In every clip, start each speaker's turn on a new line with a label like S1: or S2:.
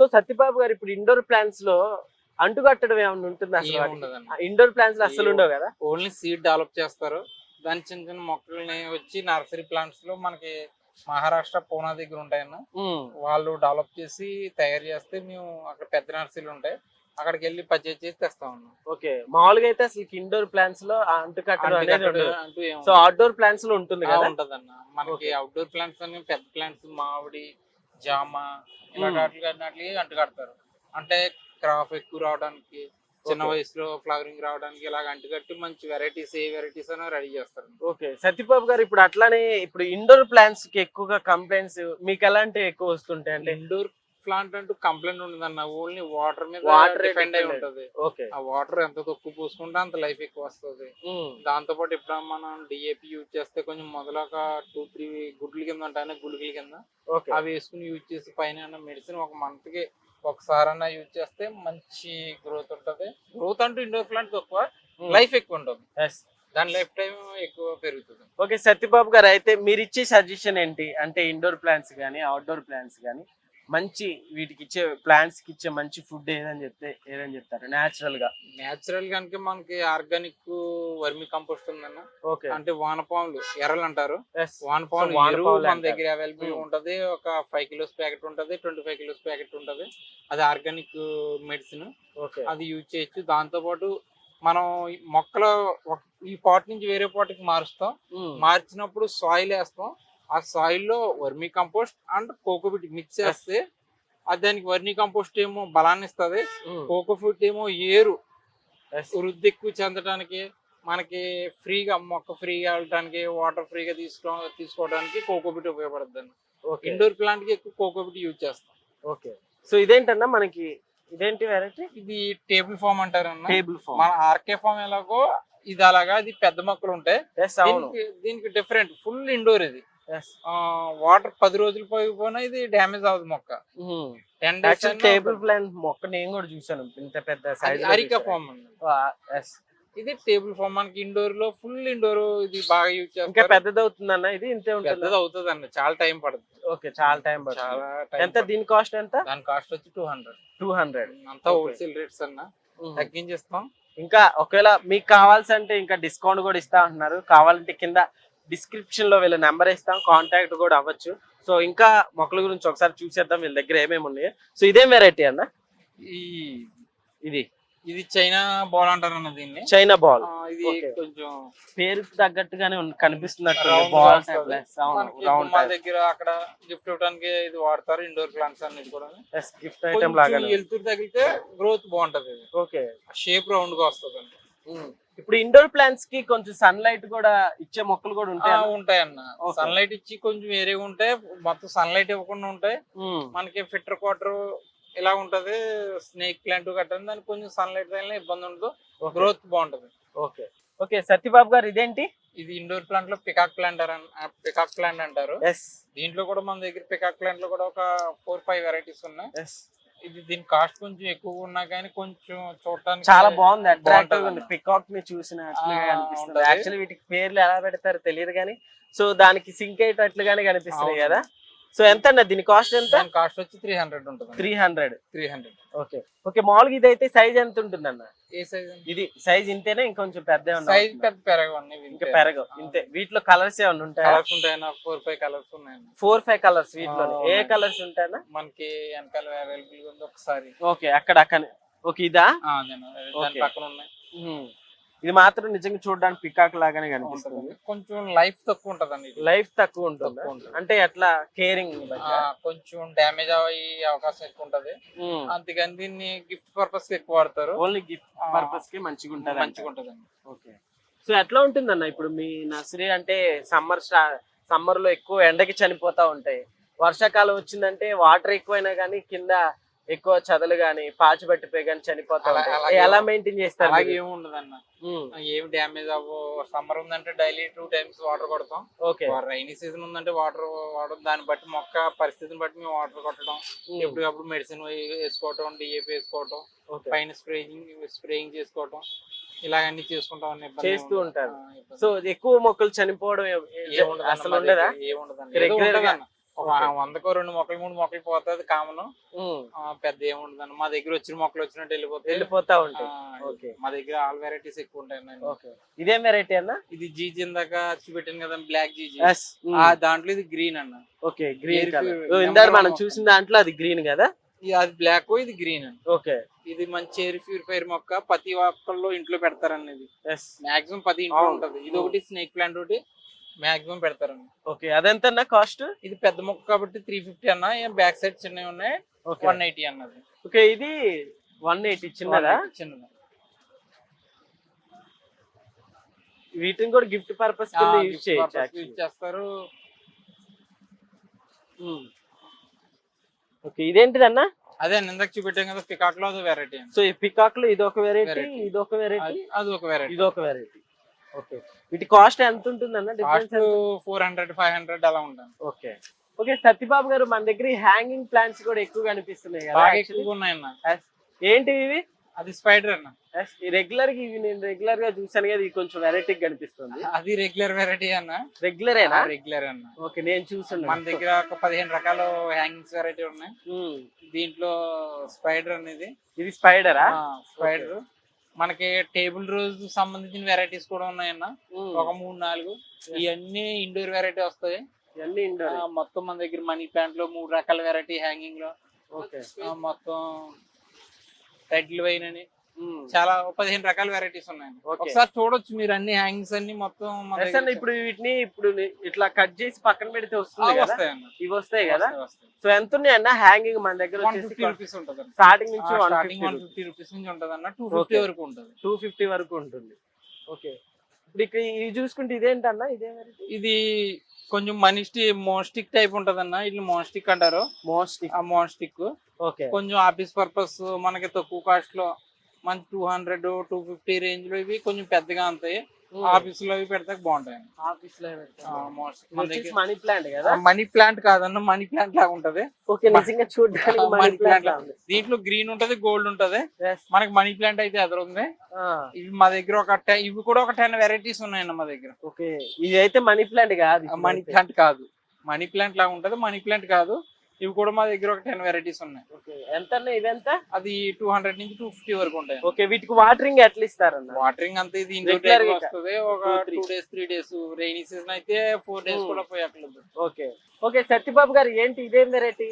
S1: So Satyababu గారు ఇప్పుడు indoor ప్లాంట్స్లో అంటుకట్టడం ఏమైనా ఉంటుంది అసలు ఇండోర్ ప్లాంట్స్లో అసలు ఉండవు కదా?
S2: ఓన్లీ సీడ్ డెవలప్ చేస్తారు. దాని చిన్న చిన్న మొక్కల్ని వచ్చి నర్సరీ ప్లాంట్స్లో మనకి మహారాష్ట్ర పూనా దగ్గర ఉంటాయన్న. వాళ్ళు డెవలప్ చేసి తయారు చేస్తే మేము అక్కడ పెద్ద నర్సరీలు ఉంటాయి. అక్కడికి వెళ్ళి పర్చేజ్ చేసి తెస్తా ఉన్నాం
S1: ఓకే. మామూలుగా అయితే అసలు ఇండోర్ ప్లాంట్స్లో అంటుకట్టడం అనేది సో అవుట్డోర్ ప్లాంట్స్లో ఉంటుంది కదా?
S2: ఉంటదన్న. మనకి. అవుట్డోర్ ప్లాంట్స్ అని పెద్ద ప్లాంట్స్ మామిడి జామ ఇలా
S1: Hmm.
S2: వాటికి అంటు కడతారు అంటే క్రాప్ ఎక్కువ రావడానికి చిన్న. వయసులో ఫ్లవరింగ్ రావడానికి ఇలాగ అంటుకట్టి మంచి వెరైటీస్ ఏ వెరైటీస్ అని రెడీ చేస్తారు
S1: ఓకే సత్యబాబు గారు ఇప్పుడు అట్లానే ఇప్పుడు ఇండోర్ ప్లాంట్స్కి ఎక్కువగా కంప్లైంట్స్ మీకు ఎలాంటివి ఎక్కువ వస్తుంటాయి అంటే
S2: ఇండోర్ ప్లాంట్ అంటూ కంప్లైంట్ ఉండదన్న ఓన్లీ వాటర్ మీద
S1: Water
S2: డిపెండ్ అయి. ఉంటది.
S1: ఓకే.
S2: ఆ వాటర్ ఎంత తక్కువ పోసుకుంటే అంత లైఫ్ ఎక్కువ వస్తుంది. దాంతో పాటు ఇప్పుడు మనం డిఏపి యూజ్ చేస్తే కొంచెం మొదలు ఒక టూ త్రీ గుడ్ల కింద ఉంటాయి గుళికల కింద. అవి వేసుకుని యూజ్ చేసి పైన మెడిసిన్ ఒక మంత్కి ఒకసారన్నా యూజ్ చేస్తే మంచి గ్రోత్ ఉంటది. గ్రోత్ అంటూ ఇండోర్ ప్లాంట్ తక్కువ లైఫ్ ఎక్కువ ఉంటుంది. దాని లైఫ్ టైం ఎక్కువ పెరుగుతుంది.
S1: ఓకే సత్యబాబు గారు అయితే మీరు ఇచ్చే సజెషన్ ఏంటి? అంటే ఇండోర్ ప్లాంట్స్ కానీ అవుట్డోర్ ప్లాంట్స్ కానీ మంచి వీటికి ఇచ్చే ప్లాంట్స్కి ఇచ్చే మంచి ఫుడ్ ఏదని చెప్తే ఏదని చెప్తారు? నేచురల్గా.
S2: నేచురల్ కనుక మనకి ఆర్గానిక్ వర్మి కంపోస్ట్ ఉందన్న.
S1: ఓకే
S2: అంటే వానపాములు ఎర్రలు అంటారు. వానపాములు మన. దగ్గర అవైలబుల్
S1: Hmm.
S2: ఉంటది. ఒక ఫైవ్ కిలోస్ ప్యాకెట్ ఉంటది ట్వంటీ ఫైవ్ కిలోస్ ప్యాకెట్ ఉంటది. అది ఆర్గానిక్ మెడిసిన్
S1: ఓకే
S2: అది యూజ్ చేయొచ్చు. దాంతో పాటు మనం మొక్కలు ఈ పాట్ నుంచి వేరే పాట్కి మారుస్తాం. మార్చినప్పుడు సాయిల్ వేస్తాం. ఆ సాయిల్లో vermicompost and cocopeat mix చేస్తే అది దానికి వర్మీ కంపోస్ట్ ఏమో బలాన్ని ఇస్తుంది. కోకోఫిట్ ఏమో ఏరు. వృద్ధి ఎక్కువ చెందడానికి మనకి ఫ్రీగా మొక్క ఫ్రీగా వెళ్ళడానికి వాటర్ ఫ్రీగా తీసుకో తీసుకోవడానికి కోకోబిట్ ఉపయోగపడుతుంది
S1: ఓకే
S2: ఇండోర్ ప్లాంట్కి ఎక్కువ కోకోబిట్ యూజ్ చేస్తాం.
S1: ఓకే సో ఇదేంటన్నా మనకి ఇదేంటి వెరైటీ
S2: ఇది టేబుల్ ఫామ్ అంటారన్న.
S1: టేబుల్ ఫామ్
S2: మన ఆర్కే ఫామ్ ఎలాగో ఇది అలాగా ఇది పెద్ద మొక్కలు ఉంటాయి. దీనికి డిఫరెంట్ ఫుల్ ఇండోర్ ఇది. వాటర్ పది రోజులు పోయిపోయినా ఇది డ్యామేజ్ అవ్వదు మొక్క. టెన్ డేస్
S1: టేబుల్ ప్లాంట్ మొక్క నేను కూడా చూసాను ఇంత పెద్ద సైజ్
S2: అరికా ఫామ్ ఇది టేబుల్ ఫామ్ మనకి ఇండోర్లో ఫుల్ ఇండోర్ ఇది బాగా యూజ్
S1: ఇంకా
S2: చేస్తారు.
S1: పెద్దది అవుతుందన్న ఇది ఇంతే ఉంటుంది?
S2: పెద్దది అవుతుంది అండి చాలా టైం పడుతుంది.
S1: ఓకే చాలా టైం పడుతుంది. ఎంత. దీని కాస్ట్ ఎంత?
S2: దాని కాస్ట్ వచ్చి టూ హండ్రెడ్
S1: టూ హండ్రెడ్
S2: అంతా. హోల్సేల్ రేట్స్ అన్న. తగ్గించేస్తాం.
S1: ఇంకా ఒకవేళ మీకు కావాల్సి అంటే ఇంకా డిస్కౌంట్ కూడా ఇస్తా అంటున్నారు. కావాలంటే కింద డిస్క్రిప్షన్లో వీళ్ళ నెంబర్ ఇస్తాం కాంటాక్ట్ కూడా అవ్వచ్చు. సో ఇంకా మొక్కల గురించి ఒకసారి చూసేద్దాం వీళ్ళ దగ్గర ఏమేమి ఉన్నాయో. సో ఇదేం వెరైటీ అన్న?
S2: ఈ
S1: ఇది.
S2: ఇది చైనా బాల్ అంటారు అన్న దీన్ని.
S1: చైనా బాల్
S2: ఇది. కొంచెం
S1: పేరుకి తగ్గట్టుగానే కనిపిస్తున్నట్టు బాల్ రౌండ్
S2: మా దగ్గర అక్కడ గిఫ్ట్ ఇవ్వడానికి ఇది వాడతారు ఇండోర్ ప్లాంట్స్ అన్నిటి కూడా.
S1: గిఫ్ట్ ఐటమ్ లాగానే.
S2: వెళ్తురు తగిలితే గ్రోత్ బాగుంటది ఇది
S1: ఓకే
S2: షేప్ రౌండ్గా వస్తుంది అండి
S1: ఇప్పుడు ఇండోర్ ప్లాంట్స్కి కొంచెం సన్ లైట్ కూడా ఇచ్చే మొక్కలు కూడా ఉంటాయి అన్న?
S2: ఉంటాయన్న
S1: Okay.
S2: సన్లైట్ ఇచ్చి కొంచెం వేరేగా ఉంటాయి మొత్తం సన్లైట్ ఇవ్వకుండా ఉంటాయి
S1: ఉమ్.
S2: మనకి ఫిల్టర్ క్వార్టర్ ఇలా ఉంటది స్నేక్ ప్లాంట్ కట్టండి దానికి కొంచెం సన్లైట్ తగిలిన ఇబ్బంది ఉండదు. గ్రోత్ బాగుంటది
S1: ఓకే ఓకే సత్యబాబు గారు ఇదేంటి
S2: ఇది ఇండోర్ ప్లాంట్లో పికాక్ ప్లాంట్ పికాక్ ప్లాంట్ అంటారు దీంట్లో కూడా మన దగ్గర పికాక్ ప్లాంట్లో కూడా ఒక ఫోర్ ఫైవ్ వెరైటీస్ ఉన్నాయి ఇది దీని కాస్ట్ కొంచెం ఎక్కువ ఉన్నా కానీ కొంచెం చూడటానికి
S1: చాలా బాగుంది అట్రాక్టివ్ ఉంది. పికాక్ని చూసినట్లుగా కనిపిస్తుంది
S2: ఉంటది.
S1: యాక్చువల్లీ వీటికి పేర్లు ఎలా పెడతారో తెలియదు కానీ సో దానికి సింక్ అయ్యేటట్లుగానే కనిపిస్తున్నాయి
S2: అవును.
S1: కదా సో ఎంత అన్న దీని కాస్ట్ ఎంత?
S2: కాస్ట్ వచ్చి త్రీ హండ్రెడ్ ఉంటుంది
S1: three hundred
S2: three hundred
S1: okay. Okay మామూలుగా ఇది అయితే సైజ్ ఎంత ఉంటుంది అన్న
S2: ఏ సైజ్
S1: ఇది సైజ్ ఇంతేనే? ఇంకొంచెం పెద్ద
S2: సైజ్ పెద్ద పెరగవండి
S1: ఇంకా పెరగవు. ఇంతే. వీటిలో కలర్స్ ఏమైనా ఉంటాయా?
S2: కలర్స్ ఉంటాయన్న ఫోర్ ఫైవ్ కలర్స్ ఉన్నాయండి.
S1: ఫోర్ ఫైవ్ కలర్స్ వీటిలో. ఏ
S2: ఉన్నాయి.
S1: కలర్స్ ఉంటాయన్నా?
S2: మనకి వెనకాల అవైలబుల్ ఉంది ఒకసారి.
S1: ఓకే అక్కడ అక్కడ. ఓకే ఇదా.
S2: పక్కన ఉన్నాయి.
S1: ఇది మాత్రం నిజంగా చూడడానికి పికాక్ లాగానే కనిపిస్తుంది.
S2: కొంచెం లైఫ్ తక్కువ ఉంటదండి.
S1: లైఫ్ తక్కువ ఉంటుంది. అంటే ఎట్లా? కేరింగ్
S2: కొంచెం డ్యామేజ్ అయ్యే అవకాశం ఎక్కువ ఉంటది. అందుకని దీన్ని గిఫ్ట్ పర్పస్ ఎక్కువ వాడతారు.
S1: ఓన్లీ గిఫ్ట్ పర్పస్కి మంచిగా ఉంటుంది
S2: మంచిగా ఉంటదండి.
S1: ఓకే సో ఎట్లా ఉంటుందన్న ఇప్పుడు మీ నర్సరీ అంటే సమ్మర్ సమ్మర్లో ఎక్కువ ఎండకి చనిపోతా ఉంటాయి. వర్షాకాలం వచ్చిందంటే వాటర్ ఎక్కువైనా కానీ కింద ఎక్కువ చదలు గాని పాచి పట్టిపోయి కానీ చనిపోతా
S2: అలా-
S1: ఉంటాయి.
S2: అలాగే
S1: ఎలా మెయింటైన్ చేస్తారు
S2: అలాగే? ఏమి ఉండదన్న
S1: ఉమ్,
S2: ఏమి డ్యామేజ్ అవ్వ సమ్మర్ ఉందంటే డైలీ టూ టైమ్స్ వాటర్ కొడతాం.
S1: ఓకే.
S2: రైనీ సీజన్ ఉందంటే వాటర్ వాడడం. దాన్ని బట్టి మొక్క పరిస్థితిని బట్టి మేము వాటర్ కొట్టడం. ఎప్పటికప్పుడు మెడిసిన్ వేసుకోవటం డిఏపి వేసుకోవటం. పైన స్ప్రేయింగ్ స్ప్రేయింగ్ చేసుకోవటం. ఇలాగన్నీ చేసుకుంటాం అన్న ఇబ్బంది
S1: చేస్తూ
S2: ఏముండదు.
S1: ఉంటారు. సో ఎక్కువ మొక్కలు చనిపోవడం ఏ- ఏ- అసలు ఉండదా
S2: దగ్గర, వందకో రెండు మొక్కలు మూడు మొక్కలు పోతుంది కామన్ పెద్ద ఏముండదు మా దగ్గర వచ్చిన మొక్కలు వచ్చినట్టు వెళ్ళిపోతాయి
S1: వెళ్ళిపోతా ఉంటాయి. ఓకే.
S2: మా దగ్గర ఆల్ వెరైటీస్ ఎక్కువ ఉంటాయి
S1: ఇదేం వెరైటీ అన్న?
S2: ఇది జీజీ ఇందాక చూపెట్టాను కదా బ్లాక్ జీజీ. దాంట్లో ఇది గ్రీన్ అన్న.
S1: ఓకే గ్రీన్ కలర్ ఇందాక మనం చూసిన దాంట్లో అది గ్రీన్ కదా?
S2: అది బ్లాక్ ఇది గ్రీన్ అన్న.
S1: ఓకే.
S2: ఇది మంచి ఎయిర్ ప్యూరిఫైర్ మొక్క ప్రతి ఒక్కళ్ళు ఇంట్లో పెడతారన్నది. మాక్సిమం ప్రతి ఇంట్లో. ఉంటది. ఇది ఒకటి స్నేక్ ప్లాంట్ ఒకటి మాక్సిమం పెడతారండి.
S1: ఓకే అదెంత అన్న కాస్ట్
S2: ఇది పెద్ద మొక్క కాబట్టి త్రీ ఫిఫ్టీ అన్న బ్యాక్ సైడ్ చిన్నవి ఉన్నాయి
S1: ఓకే.
S2: వన్ ఎయిటీ అన్నది.
S1: ఓకే ఇది వన్ ఎయిటీ చిన్నదా?
S2: 180 చిన్నది.
S1: వీటిని కూడా గిఫ్ట్ పర్పస్ కింద యూజ్ చేయొచ్చు
S2: యూజ్
S1: actually.
S2: చేస్తారు.
S1: ఉమ్. ఓకే ఇదేంటిది అన్న
S2: అదే నేను ఇందాక చూపెట్టాం కదా పికాక్లో అది వెరైటీ
S1: సో ఈ పికాక్లో ఇది ఒక వెరైటీ
S2: Variety.
S1: ఇది ఒక వెరైటీ
S2: అది ఒక వెరైటీ
S1: ఇది ఒక వెరైటీ ఓకే. వీటి కాస్ట్ ఎంత ఉంటుంది అన్న difference
S2: four hundred five hundred అలా ఉంటుంది
S1: ఓకే. ఓకే సత్యబాబు గారు మన దగ్గర హ్యాంగింగ్ ప్లాంట్స్ కూడా ఎక్కువ కనిపిస్తున్నాయి కదా
S2: బాగా. ఎక్కువగా ఉన్నాయన్న.
S1: ఏంటి ఇవి?
S2: అది స్పైడర్ అన్న.
S1: రెగ్యులర్గా ఇవి నేను రెగ్యులర్గా చూసాను కదా ఇది కొంచెం వెరైటీ కనిపిస్తుంది
S2: అది రెగ్యులర్ వెరైటీ అన్న.
S1: రెగ్యులరేనా
S2: రెగ్యులర్ అన్న.
S1: ఓకే నేను చూసాను
S2: మన దగ్గర ఒక పదిహేను రకాల హ్యాంగింగ్స్ వెరైటీ ఉన్నాయి.
S1: ఉమ్.
S2: దీంట్లో స్పైడర్ అనేది
S1: ఇది. స్పైడరా
S2: స్పైడర్ మనకి టేబుల్ రోజ్ సంబంధించిన వెరైటీస్ కూడా ఉన్నాయన్న. ఒక మూడు నాలుగు. ఇవన్నీ ఇండోర్ వెరైటీ వస్తాయి.
S1: ఇవన్నీ ఇండోర్.
S2: ఆ, మొత్తం మన దగ్గర మనీ ప్లాంట్లో మూడు రకాల వెరైటీ హ్యాంగింగ్లో. మొత్తం రెడ్ వైన్ అని చాలా పదిహేను రకాల వెరైటీస్ ఉన్నాయి. ఒకసారి చూడొచ్చు మీరు అన్ని హ్యాంగింగ్స్ అన్ని మొత్తం
S1: ఇప్పుడు వీటిని ఇప్పుడు ఇట్లా కట్ చేసి పక్కన పెడితే వస్తుంది ఇవి వస్తాయి కదా. సో ఎంత ఉన్నాయి అన్న? హ్యాంగింగ్ మన దగ్గర
S2: రూపీస్ ఉంటుంది
S1: స్టార్టింగ్ నుంచి one
S2: starting one
S1: fifty
S2: rupees నుంచి ఉంటుంది అన్న టూ ఫిఫ్టీ. వరకు ఉంటుంది.
S1: టూ ఫిఫ్టీ వరకు ఉంటుంది. ఓకే ఇప్పుడు ఇక్కడ ఇవి చూసుకుంటే ఇదేంటన్నా? ఇదే
S2: ఇది కొంచెం మనీ మోన్స్టిక్ టైప్ ఉంటదన్న. ఇది మోన్స్టిక్ అంటారు.
S1: మోస్ట్
S2: ఆ మోన్స్టిక్
S1: ఓకే
S2: కొంచెం ఆఫీస్ పర్పస్ మనకి తక్కువ కాస్ట్లో మంచి టూ హండ్రెడ్ టూ ఫిఫ్టీ రేంజ్లో ఇవి కొంచెం పెద్దగా ఉంటాయి. ఆఫీస్లో ఇవి పెడితే బాగుంటాయి
S1: ఆఫీస్లో
S2: మనీ
S1: ప్లాంట్ కదా?
S2: మనీ ప్లాంట్ కాదన్న మనీ ప్లాంట్ లాగా ఉంటది.
S1: ఓకే నిజంగా చూడడానికి మనీ ప్లాంట్
S2: దీంట్లో గ్రీన్ ఉంటది గోల్డ్ ఉంటది. మనకి మనీ ప్లాంట్ అయితే ఎదురు ఉంది ఇవి మా దగ్గర ఒక ఇవి కూడా ఒక టెన్ వెరైటీస్ ఉన్నాయన్న మా దగ్గర.
S1: ఓకే ఇది అయితే మనీ ప్లాంట్ కాదు
S2: మనీ ప్లాంట్ కాదు. మనీ ప్లాంట్ లాగా ఉంటది మనీ ప్లాంట్ కాదు. ఇవి కూడా మా దగ్గర ఒక టెన్ వెరైటీస్ ఉన్నాయి.
S1: ఓకే. ఎంత ఇవెంత
S2: అది టూ హండ్రెడ్ నుంచి టూ ఫిఫ్టీ వరకు ఉంటాయి.
S1: ఓకే వీటికి వాటరింగ్ ఎట్లా ఇస్తారన్న?
S2: వాటరింగ్ అంతా ఇది వస్తుంది. ఒక. Two days three days rainy season అయితే ఫోర్ డేస్
S1: Hmm.
S2: కూడా పోయట్లేదు
S1: ఓకే. ఓకే సత్యబాబు గారు ఏంటి ఇదేం వెరైటీ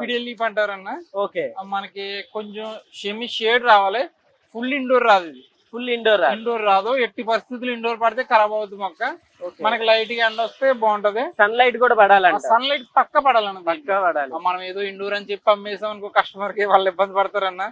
S2: ఫిడియల్ లీఫ్ అంటారన్న.
S1: ఓకే.
S2: మనకి కొంచెం షెమి షేడ్ రావాలి. ఫుల్ ఇండోర్ రాదు ఇది.
S1: ఫుల్ ఇండోర్
S2: ఇండోర్ రాదు. ఎట్టి పరిస్థితులు ఇండోర్ పడితే ఖరాబ్ అవుతుంది మొక్క. మనకి లైట్గా ఎండ వస్తే బాగుంటది.
S1: సన్ లైట్ కూడా పడాలంట.
S2: సన్ లైట్ పక్క పడాలన్న దీనికి.
S1: పక్కా పడాలి.
S2: మనం ఏదో ఇండోర్ అని చెప్పి అమ్మేసాం అనుకో కస్టమర్కి వాళ్ళు ఇబ్బంది పడతారన్న.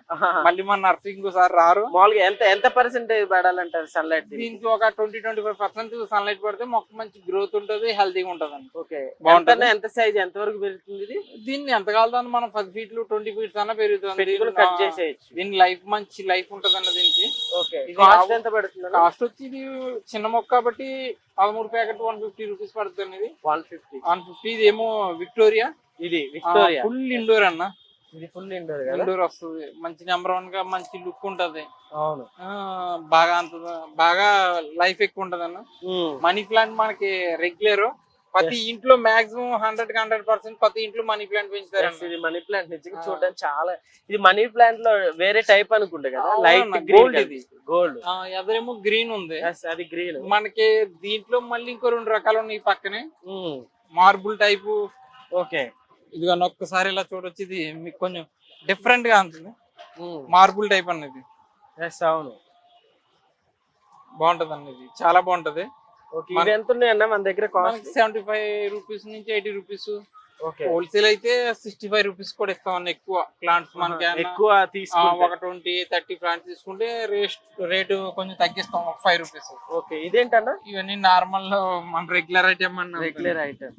S2: మళ్ళీ మన నర్సింగ్ సార్ రారు.
S1: మామూలుగా ఎంత ఎంత పర్సెంటేజ్ పడాలంటారు సన్ లైట్
S2: దీనికి? ఒక twenty twenty five percent sunlight పడితే మొక్క మంచి గ్రోత్ ఉంటది హెల్తీగా ఉంటది
S1: ఓకే.
S2: బాగుంటది.
S1: ఎంత సైజ్ ఎంత వరకు పెరుగుతుంది ఇది?
S2: దీన్ని ఎంత కాలుతాను మనం పది ఫీట్లు ట్వంటీ ఫీట్స్ అన్న పెరుగుతుంది.
S1: కట్ చేసేయచ్చు.
S2: దీని లైఫ్ మంచి లైఫ్ ఉంటది అన్న దీనికి.
S1: ఓకే. కాస్ట్ ఎంత పడుతుంది
S2: కాస్ట్ వచ్చి ఇది చిన్న మొక్క కాబట్టి పదమూడు ప్యాకెట్ వన్ ఫిఫ్టీ రూపీస్ పడుతుంది ఇది.
S1: One fifty.
S2: వన్ ఫిఫ్టీ ఇది ఏమో విక్టోరియా?
S1: ఇది విక్టోరియా.
S2: ఫుల్ ఇండోర్ అన్న.
S1: ఇది ఫుల్ ఇండోర్
S2: ఇండోర్ వస్తుంది. మంచి నెంబర్ వన్గా మంచి లుక్ ఉంటది.
S1: అవును.
S2: బాగా అంత బాగా లైఫ్ ఎక్కువ ఉంటది అన్న. మనీ ప్లాంట్ మనకి రెగ్యులర్ ప్రతి ఇంట్లో మాక్సిమం హండ్రెడ్కి హండ్రెడ్ పర్సెంట్ ప్రతి ఇంట్లో మనీ ప్లాంట్ పెంచుతారు
S1: ఇది మనీ ప్లాంట్ నిజంగా. చూడడానికి చాలా ఇది మనీ ప్లాంట్లో వేరే టైప్ అనుకుంటా కదా లైట్ గ్రీన్
S2: ఇది.
S1: గోల్డ్
S2: ఎదరేమో గ్రీన్ ఉంది.
S1: అది గ్రీన్.
S2: మనకి దీంట్లో మళ్ళీ ఇంకో రెండు రకాలు ఉన్నాయి పక్కనే. Marble type.
S1: ఓకే
S2: ఇదిగో ఒక్కసారి ఇలా చూడొచ్చు ఇది మీకు కొంచెం డిఫరెంట్గా ఉంటుంది. మార్బుల్ టైప్ అన్నది.
S1: అవును.
S2: బాగుంటది అన్నది చాలా బాగుంటది.
S1: ఇది ఎంత ఉన్నాయన్న మన దగ్గర కాస్ట్
S2: సెవెంటీ ఫైవ్ రూపీస్ నుంచి ఎయిటీ రూపీస్ హోల్సేల్ అయితే సిక్స్టీ ఫైవ్ రూపీస్ కూడా ఇస్తాం అన్న ఎక్కువ. ప్లాంట్స్ మనకి
S1: ఎక్కువ
S2: ఒక ట్వంటీ థర్టీ ప్లాంట్స్ తీసుకుంటే రేట్ రేటు కొంచెం తగ్గిస్తాం ఒక ఫైవ్ రూపీస్
S1: ఓకే ఇదేంటన్నా?
S2: ఇవన్నీ నార్మల్ మన రెగ్యులర్ ఐటమ్ అన్న
S1: regular item.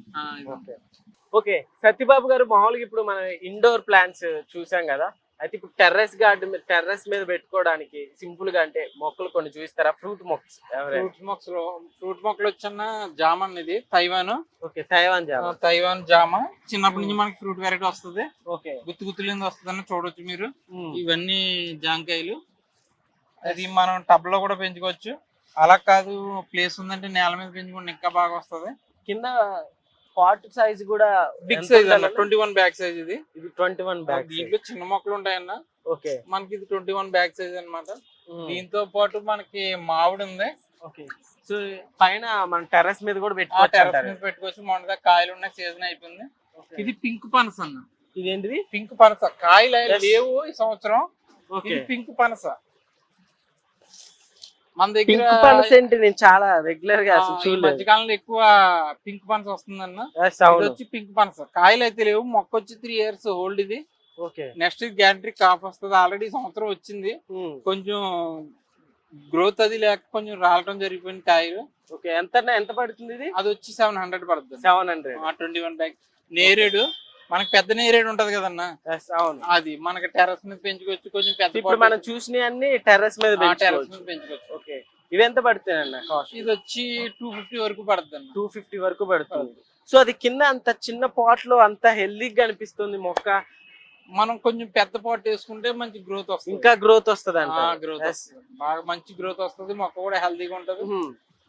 S1: Okay okay Satyababu garu మామూలుగా ఇప్పుడు మన ఇండోర్ ప్లాంట్స్ చూసాం కదా. అయితే ఇప్పుడు టెర్రస్ గార్డెన్ టెర్రస్ మీద పెట్టుకోవడానికి సింపుల్గా అంటే మొక్కలు కొన్ని చూస్తారా ఫ్రూట్ ఎవరైనా?
S2: ఫ్రూట్ మొక్కలు లో ఫ్రూట్ మొక్కలు వచ్చన్న జామ అనేది తైవాన్.
S1: ఓకే తైవాన్ జామ.
S2: తైవాన్ జామ. చిన్నప్పటి నుంచి మనకి ఫ్రూట్ వెరైటీ వస్తుంది.
S1: ఓకే.
S2: గుత్తు గుత్తులింది వస్తుందని చూడొచ్చు మీరు. ఇవన్నీ జాంకాయలు. అది మనం టబ్లో కూడా పెంచుకోవచ్చు. అలా కాదు ప్లేస్ ఉందంటే నేల మీద పెంచుకుంటే ఇంకా బాగా వస్తుంది.
S1: కింద పాట్ సైజ్ కూడా
S2: బిగ్ సైజ్ అన్న? ట్వంటీ వన్ బ్యాగ్ సైజ్ ఇది.
S1: ఇది ట్వంటీ వన్ బ్యాగ్
S2: దీంట్లో చిన్న మొక్కలు ఉంటాయన్న.
S1: ఓకే.
S2: మనకి ఇది ట్వంటీ వన్ బ్యాగ్ సైజ్ అన్నమాట దీంతో పాటు మనకి మామిడి ఉంది.
S1: ఓకే. సో పైన మన టెర్రస్ మీద కూడా పెట్టుకోవచ్చు.
S2: మీద పెట్టుకోవచ్చు. మొన్నగా కాయలు ఉన్నాయి సీజన్ అయిపోయింది. ఇది పింక్ పనస అన్న
S1: ఇదేంటిది?
S2: పింక్ పనస. కాయలు. లేవు ఈ సంవత్సరం. ఇది పింక్ పనస. మన దగ్గర
S1: పింక్ పనస ఏంటి నేను చాలా
S2: రెగ్యులర్గా
S1: అసలు
S2: ఈ
S1: చూడలేదు.
S2: మధ్యకాలంలో ఎక్కువ పింక్ పనస వస్తుందన్న.
S1: Yes,
S2: ఇది
S1: అవును.
S2: వచ్చి పింక్ పనస కాయలు అయితే లేవు మొక్క వచ్చి త్రీ ఇయర్స్ హోల్డ్ ఇది.
S1: ఓకే.
S2: నెక్స్ట్ గ్యారంటీ కాఫ్ వస్తుంది. ఆల్రెడీ సంవత్సరం వచ్చింది. కొంచెం గ్రోత్ అది లేక కొంచెం రాలటం జరిగిపోయింది కాయలు.
S1: ఓకే. ఎంత ఎంత పడుతుంది ఇది?
S2: అది వచ్చి సెవెన్ హండ్రెడ్ పడుతుంది.
S1: Seven hundred
S2: twenty one bag నేరేడు. మనకి పెద్ద నేరేడు ఉంటది కదన్న.
S1: అవును.
S2: అది మనకి టెర్రస్ మీద పెంచుకోవచ్చు కొంచెం పెద్ద
S1: ఇప్పుడు మనం చూసిన అన్ని టెర్రస్ మీద
S2: టెర్రస్
S1: పెంచుకోవచ్చు.
S2: మీద పెంచుకోవచ్చు.
S1: ఇవి ఎంత పడుతాయి అన్న కాస్ట్
S2: ఇది వచ్చి టూ ఫిఫ్టీ వరకు పడుతుంది.
S1: టూ ఫిఫ్టీ వరకు పడుతుంది. సో అది కింద అంత చిన్న పాట్లో అంత హెల్దీగా అనిపిస్తుంది మొక్క?
S2: మనం కొంచెం పెద్ద పాట్ వేసుకుంటే మంచి గ్రోత్ వస్తుంది.
S1: ఇంకా గ్రోత్ వస్తుంది అంట
S2: గ్రోత్ బాగా మంచి గ్రోత్ వస్తుంది. మొక్క కూడా హెల్దీగా ఉంటది.